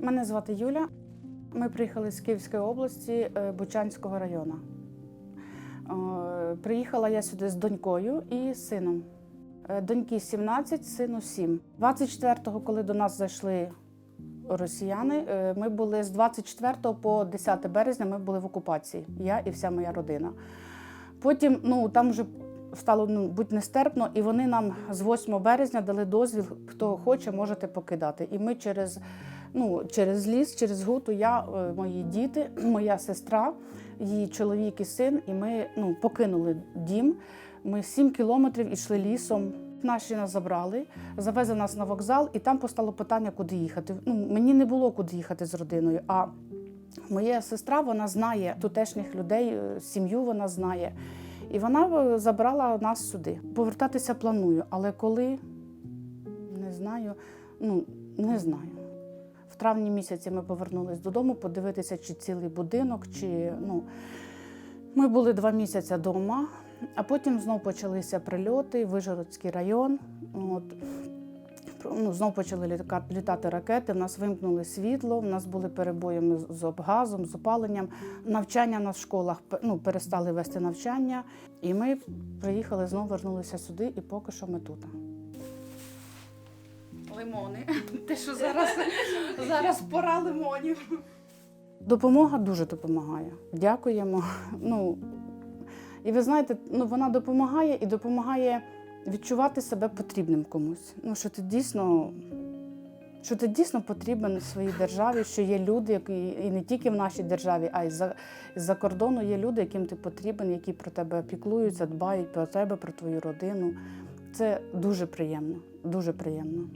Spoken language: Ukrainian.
Мене звати Юля. Ми приїхали з Київської області е, Бучанського району. Е, Приїхала я сюди з донькою і сином. Е, Доньки 17, сину 7. 24-го, коли до нас зайшли росіяни, ми були з 24 по 10 березня ми були в окупації, я і вся моя родина. Потім ну, там вже стало ну, будь нестерпно, і вони нам з 8 березня дали дозвіл, хто хоче, можете покидати. І ми через, ну, через ліс, через гуту, я, е, мої діти, моя сестра, її чоловік і син, і ми ну, покинули дім. Ми 7 кілометрів йшли лісом. Наші нас забрали, завезли нас на вокзал, і там постало питання, куди їхати. Ну, мені не було куди їхати з родиною. А моя сестра вона знає тутешніх людей, е, сім'ю вона знає. І вона е, забрала нас сюди. Повертатися планую, але коли не знаю, ну не знаю. В травні місяці ми повернулись додому, подивитися, чи цілий будинок, чи ну. Ми були два місяці вдома, а потім знов почалися прильоти, Вижгородський район. От. Ну, знов почали літати ракети, в нас вимкнули світло, в нас були перебої з обгазом, з опаленням. Навчання на школах ну, перестали вести навчання. І ми приїхали, знову вернулися сюди, і поки що ми тут. Лимони. Те, що зараз, зараз пора лимонів. Допомога дуже допомагає. Дякуємо. Ну, і ви знаєте, ну, вона допомагає і допомагає відчувати себе потрібним комусь. Ну, що ти дійсно, що ти дійсно потрібен своїй державі, що є люди, які і не тільки в нашій державі, а й за, за кордону є люди, яким ти потрібен, які про тебе піклуються, дбають про тебе, про твою родину. Це дуже приємно, дуже приємно.